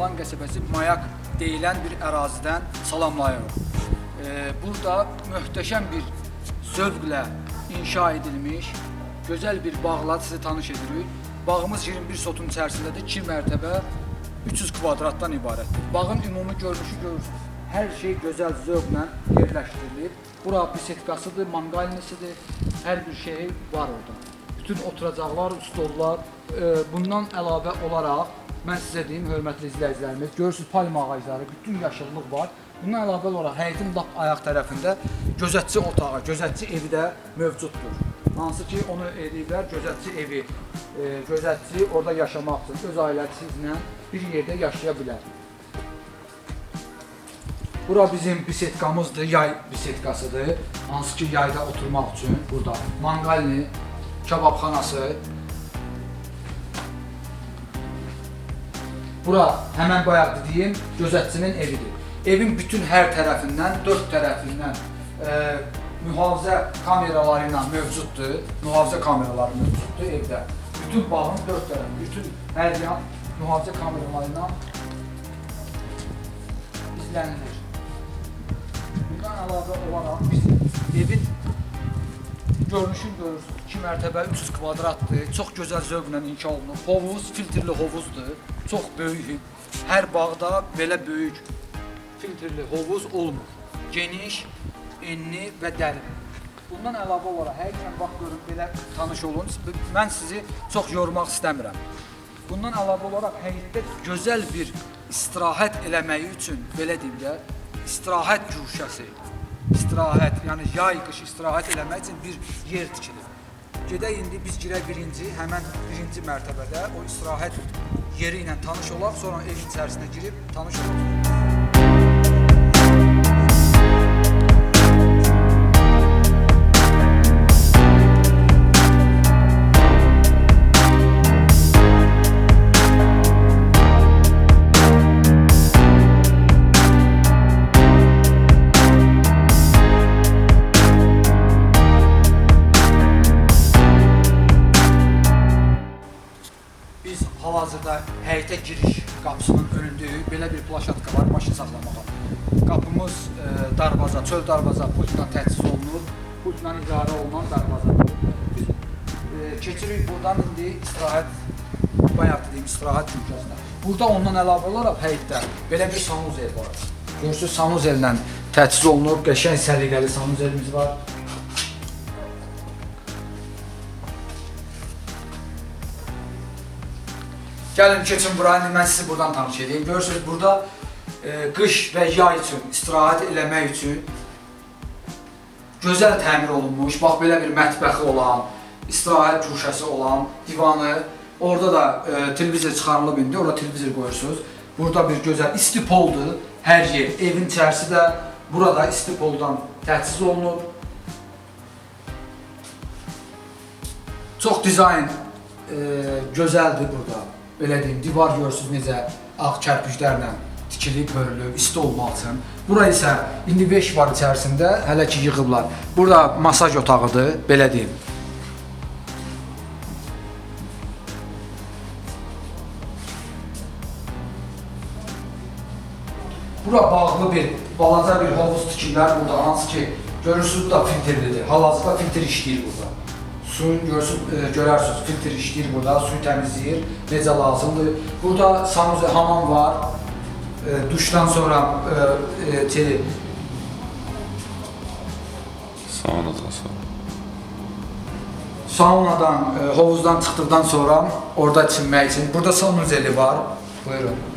Malan qəsəbəsi Mayak deyilən bir ərazidən salamlayırıq. Ee, burada möhtəşəm bir zövqlə inşa edilmiş gözəl bir bağla sizi tanış edirik. Bağımız 21 sotun içərisindədir. 2 mərtəbə 300 kvadratdan ibarətdir. Bağın ümumi görünüşü görürsünüz. Hər şey gözəl zövqlə yerləşdirilib. Bura bisetkasıdır, manqalnisidir. Hər bir şey var orada. Bütün oturacaqlar, stollar. E, bundan əlavə olaraq mən sizə deyim, hörmətli izləyicilərimiz, görürsüz palma ağacları, bütün yaşıllıq var. Bundan əlavə olaraq həyətin lap ayaq tərəfində gözətçi otağı, gözətçi evi də mövcuddur. Hansı ki onu eləyiblər gözətçi evi, e, gözətçi orada yaşamaq üçün öz ailəsi ilə bir yerdə yaşaya bilər. Bura bizim bisetkamızdır, yay bisetkasıdır. Hansı ki yayda oturmaq üçün burada manqalni, kababxanası. Bura həmən bayaq dediyim gözətçinin evidir. Evin bütün hər tərəfindən, dörd tərəfindən e, mühafizə kameraları ilə mövcuddur. Mühafizə kameraları mövcuddur evdə. Bütün bağın dörd tərəfi, bütün hər yan mühafizə kameraları ilə izlənilir. Bundan əlavə olaraq biz evin görünüşünü görürsünüz. 2 mərtəbə 300 kvadratdır. Çox gözəl zövqlə inşa olunub. Hovuz filtrli hovuzdur. Çox böyük. Hər bağda belə böyük filtrli hovuz olmur. Geniş, enli və dərin. Bundan əlavə olaraq həqiqətən bax görün belə tanış olun. Mən sizi çox yormaq istəmirəm. Bundan əlavə olaraq həyətdə gözəl bir istirahət eləməyi üçün belə deyim də, istirahət güşəsi, istirahət, yəni yay qış istirahət eləmək üçün bir yer tikilib. Gedək indi biz girək birinci, həmən birinci mərtəbədə o istirahət yeri ilə tanış olaq, sonra evin içərisinə girib tanış olaq. Hal-hazırda həyətə giriş qapısının önündəyik. Belə bir plaşatka var maşın saxlamağa. Qapımız e, darvaza, çöl darvaza pultla təchiz olunur. Pultla idarə olunan darvazadır. Biz e, keçirik buradan indi istirahət bayaq dediyim istirahət mükəsinə. Burada ondan əlavə olaraq həyətdə belə bir sanuzel var. Görürsüz sanuzellə təchiz olunub, qəşəng səliqəli sanuzelimiz var. Gəlin keçin bura, indi mən sizi buradan tanış edeyim. Görürsünüz burada e, qış və yay üçün, istirahət eləmək üçün gözəl təmir olunmuş, bax belə bir mətbəxi olan, istirahət güşəsi olan, divanı, orada da e, televizor çıxarılıb indi, orada televizor qoyursunuz. Burada bir gözəl isti poldur, hər yer, evin içərisi də burada isti poldan təchiz olunub. Çox dizayn e, gözəldir burada. Belə deyim, divar görürsüz necə ağ kərpiclərlə tikilib, hörülüb, isti olmaq üçün. Bura isə indi 5 var içərisində, hələ ki yığıblar. Burada masaj otağıdır, belə deyim. Bura bağlı bir, balaca bir hovuz tikirlər burada, hansı ki görürsüz bu da filtrlidir. Hal-hazırda filtr işləyir burada. Suyun görürsüz, e, görərsiniz filtr işləyir burada, suyu təmizləyir, necə lazımdır. Burada sanuze hamam var. E, duşdan sonra e, e, şey, Saunadan sonra. saunadan, e, hovuzdan çıxdıqdan sonra orada çimmək üçün. Burada sanuzeli var. Buyurun.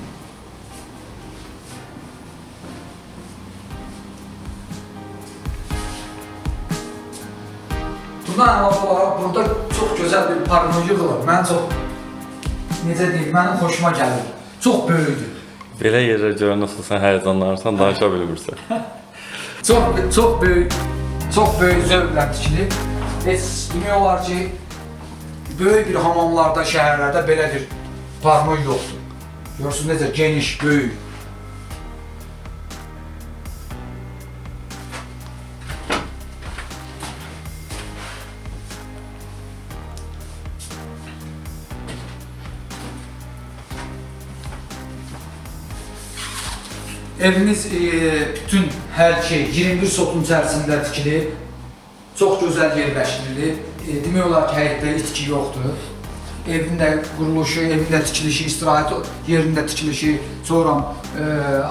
Bundan əlavə olaraq burada çox gözəl bir parno yığılır. Mən çox necə deyim, mənim xoşuma gəlir. Çox böyükdür. Belə yerlər görəndə sən həyəcanlanırsan, danışa bilmirsən. Çox çox böyük çox böyük zövqlə tikilib. Heç demək olar ki, böyük bir hamamlarda, şəhərlərdə belə bir parno yoxdur. Görürsünüz necə geniş, böyük. Evimiz e, bütün hər şey 21 sotun içərisində tikili. Çox gözəl yerləşdirilib. E, demək olar ki, həyətdə itki yoxdur. Evin də quruluşu, evin də tikilişi, istirahət yerinin tikilişi, sonra e,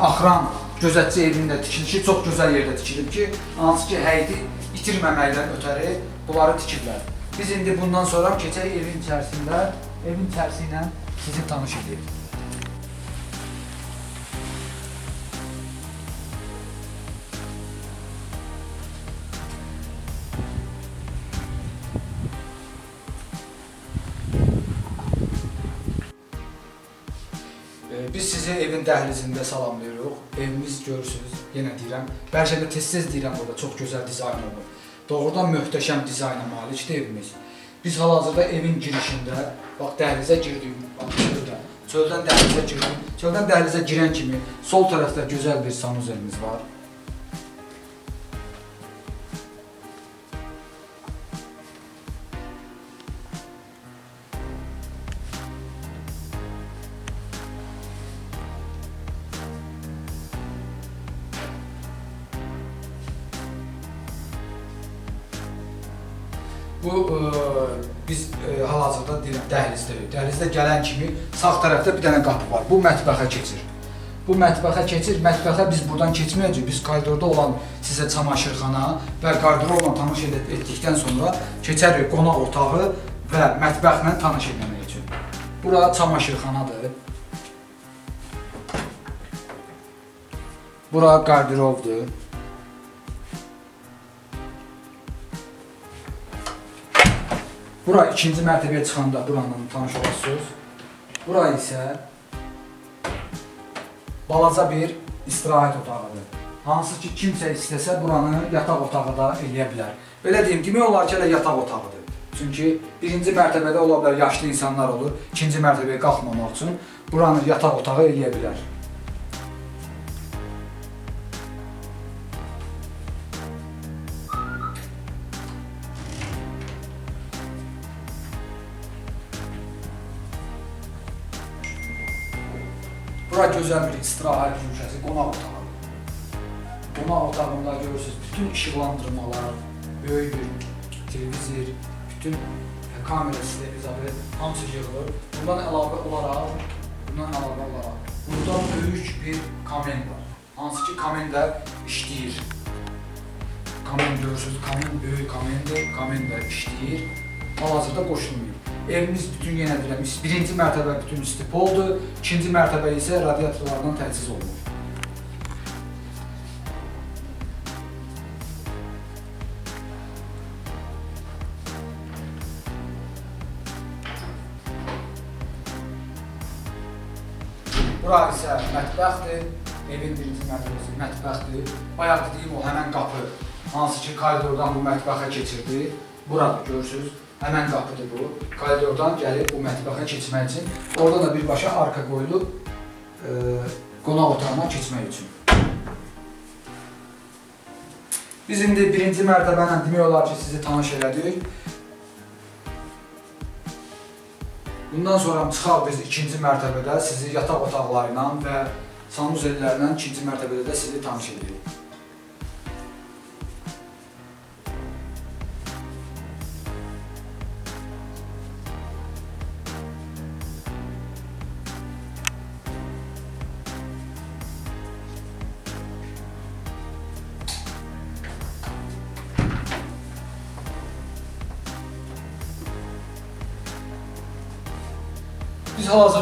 axıran gözətçi evinin də tikilişi çox gözəl yerdə tikilib ki, hansı ki, həyəti itirməməkdən ötəri bunları tikiblər. Biz indi bundan sonra keçək evin içərisində, evin içərisi ilə sizi tanış edək. Biz sizi evin dəhlizində salamlayırıq. Evimiz görürsünüz, yenə deyirəm. Bəlkə də tez-tez deyirəm burada, çox gözəl dizayn olunub. Doğrudan möhtəşəm dizayna malikdir evimiz. Biz hal-hazırda evin girişində, bax dəhlizə girdik, bax çöldən. Çöldən dəhlizə girdik. Çöldən dəhlizə girən kimi sol tərəfdə gözəl bir sanuzelimiz var. Bu e, biz e, hal-hazırda dəhlizdəyik. Dəhlizdə gələn kimi sağ tərəfdə bir dənə qapı var. Bu mətbəxə keçir. Bu mətbəxə keçir. Mətbəxə biz buradan keçməyəcəyik. Biz koridorda olan sizə çamaşırxana və qardırovla tanış ed- etdikdən sonra keçərik qonaq otağı və mətbəxlə tanış etməyə üçün. Bura çamaşırxanadır. Bura qardırovdur. Bura ikinci mərtəbəyə çıxanda buranın tanış olasınız. Bura isə balaca bir istirahət otağıdır. Hansı ki, kimsə istəsə buranı yataq otağı da eləyə bilər. Belə deyim, demək olar ki, elə yataq otağıdır. Çünki birinci mərtəbədə ola bilər yaşlı insanlar olur, ikinci mərtəbəyə qalxmamaq üçün buranı yataq otağı eləyə bilər. Bura gözəl bir istirahət köşəsi, qonaq otağı. Qonaq otağında görürsünüz bütün işıqlandırmalar, böyük bir televizor, bütün kamera sistemi hamısı yığılır. Bundan əlavə olaraq, bundan əlavə olaraq burada böyük bir kamen var. Hansı ki kamen də işləyir. Kamen görürsünüz, kamen böyük kamendir, kamen də işləyir. Hal-hazırda qoşulmayıb. Evimiz bütün deyirəm, birinci mərtəbə bütün istipoldur, ikinci mərtəbə isə radiatorlardan təchiz olunur. Bura isə mətbəxdir, evin birinci mərtəbəsi mətbəxdir. Bayaq dediyim o həmən qapı, hansı ki koridordan bu mətbəxə keçirdi. Buradır, görürsünüz. Həmən qapıdır bu. Koridordan gəlib bu mətbəxə keçmək üçün. Orada da birbaşa arka qoyulub e, qonaq otağına keçmək üçün. Biz indi birinci mərtəbə demək olar ki, sizi tanış elədik. Bundan sonra çıxaq biz ikinci mərtəbədə sizi yataq otaqları ilə və sanuzellərlə ikinci mərtəbədə də sizi tanış edirik.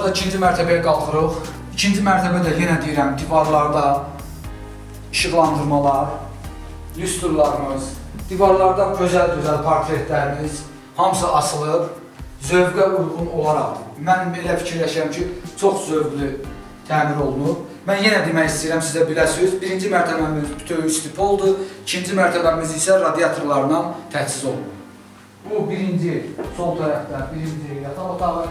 Biz hal-hazırda ikinci mərtəbəyə qalxırıq. İkinci mərtəbədə yenə deyirəm, divarlarda işıqlandırmalar, lüstrlarımız, divarlarda gözəl-gözəl portretlərimiz hamısı asılıb, zövqə uyğun olaraq. Mən belə fikirləşirəm ki, çox zövqlü təmir olunub. Mən yenə demək istəyirəm sizə biləsiniz, birinci mərtəbəmiz bütöv istipoldur, ikinci mərtəbəmiz isə radiatorlarla təchiz olunub. Bu birinci sol tərəfdə birinci yataq otağı,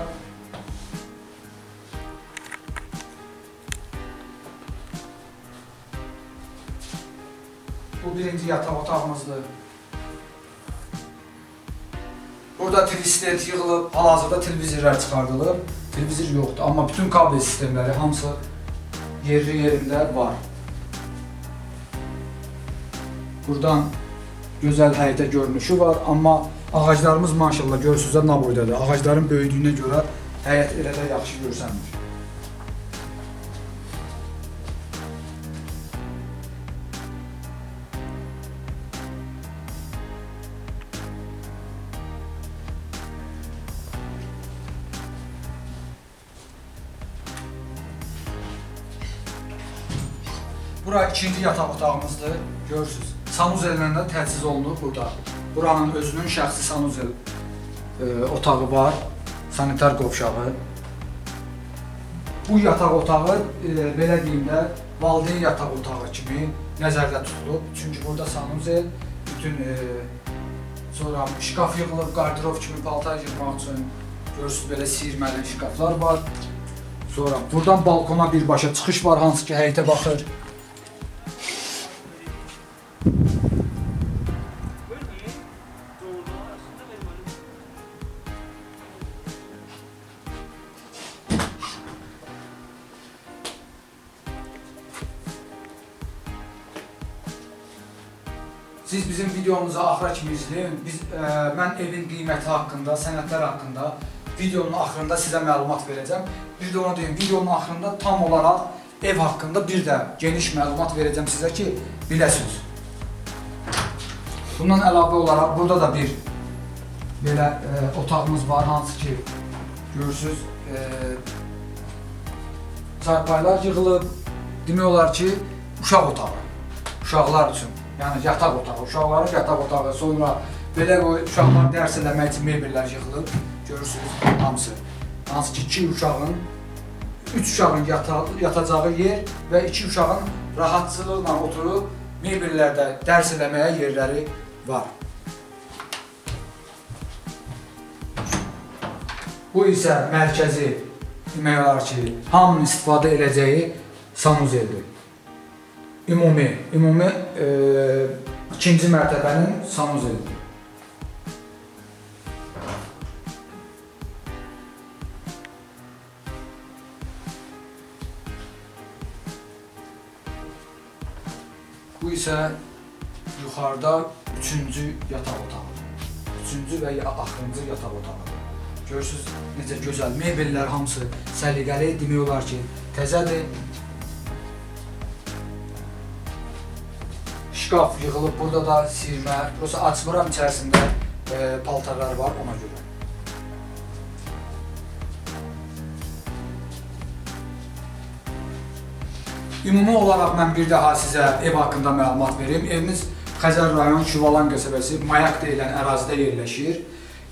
birinci yatak otağımızdır. Burada tristet yığılıb, hal-hazırda televizorlar çıxardılıb. Televizor yoxdur, amma bütün kabel sistemləri hamısı yerli yerində var. Buradan gözəl həyətə görünüşü var, amma ağaclarımız maşallah görürsünüz də nə boydadır. Ağacların böyüdüyünə görə həyət elə də yaxşı görsənmir. İkinci yataq otağımızdır. Görürsüz. Sanuzellə də təchiz olunub burada. Buranın özünün şəxsi sanuzel e, otağı var. Sanitar qovşağı. Bu yataq otağı e, belə deyim də valideyn yataq otağı kimi nəzərdə tutulub. Çünki burada sanuzel bütün e, sonra şkaf yığılıb, qardirob kimi paltar yığmaq üçün görürsüz belə siyirməli şkaflar var. Sonra buradan balkona birbaşa çıxış var, hansı ki həyətə baxır. Videomuzu axıra kimi izləyin. Biz ə, mən evin qiyməti haqqında, sənədlər haqqında videonun axırında sizə məlumat verəcəm. Bir də onu deyim, videonun axırında tam olaraq ev haqqında bir də geniş məlumat verəcəm sizə ki, biləsiniz. Bundan əlavə olaraq burada da bir belə ə, otağımız var, hansı ki görürsüz, ə, çarpaylar yığılıb. Demək olar ki, uşaq otağı. Uşaqlar üçün. Yəni yataq otağı, uşaqların yataq otağı. Sonra belə qoy uşaqlar dərs eləmək üçün mebellər yığılıb. Görürsüz hamısı. Hansı ki, iki uşağın, üç uşağın yata yatacağı yer və iki uşağın rahatçılıqla oturub mebellərdə dərs eləməyə yerləri var. Bu isə mərkəzi demək olar ki, hamının istifadə edəcəyi sanuzeldir. Ümumi, ümumi e, ikinci mərtəbənin sanuzelidir. Bu isə yuxarıda üçüncü yataq otağıdır. Üçüncü və ya axırıncı yataq otağıdır. Görürsüz necə gözəl mebellər hamısı səliqəli demək olar ki, təzədir. Şkaf yığılıb, burada da sirmə, burası açmıram içərisində e, paltarlar var ona görə. Ümumi olaraq mən bir daha sizə ev haqqında məlumat verim. Evimiz Xəzər rayon Şüvalan qəsəbəsi Mayak deyilən ərazidə yerləşir.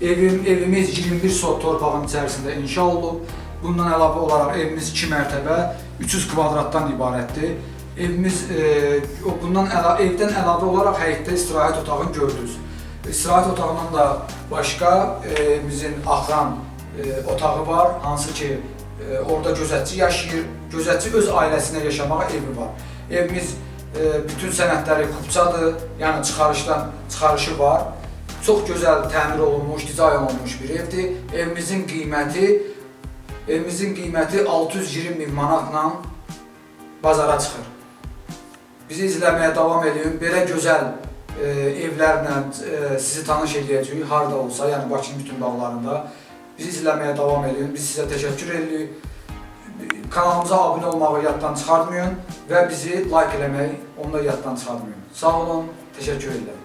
Evim, evimiz 21 sot torpağın içərisində inşa olunub. Bundan əlavə olaraq evimiz 2 mərtəbə, 300 kvadratdan ibarətdir. Evimiz e, bundan əla, evdən əlavə olaraq həyətdə istirahət otağını gördünüz. İstirahət otağından da başqa e, evimizin axran e, otağı var, hansı ki e, orada gözətçi yaşayır. Gözətçi öz ailəsinə yaşamağa evi var. Evimiz e, bütün sənədləri kupçadır, yəni çıxarışdan çıxarışı var. Çox gözəl təmir olunmuş, dizayn olunmuş bir evdir. Evimizin qiyməti evimizin qiyməti 620 min manatla bazara çıxır. Bizi izləməyə davam edin. Belə gözəl e, evlərlə e, sizi tanış edəcəyik harda olsa, yəni Bakının bütün bağlarında. Bizi izləməyə davam edin. Biz sizə təşəkkür edirik. Kanalımıza abunə olmağı yaddan çıxartmayın və bizi like eləməyi onu da yaddan çıxartmayın. Sağ olun, təşəkkür edirəm.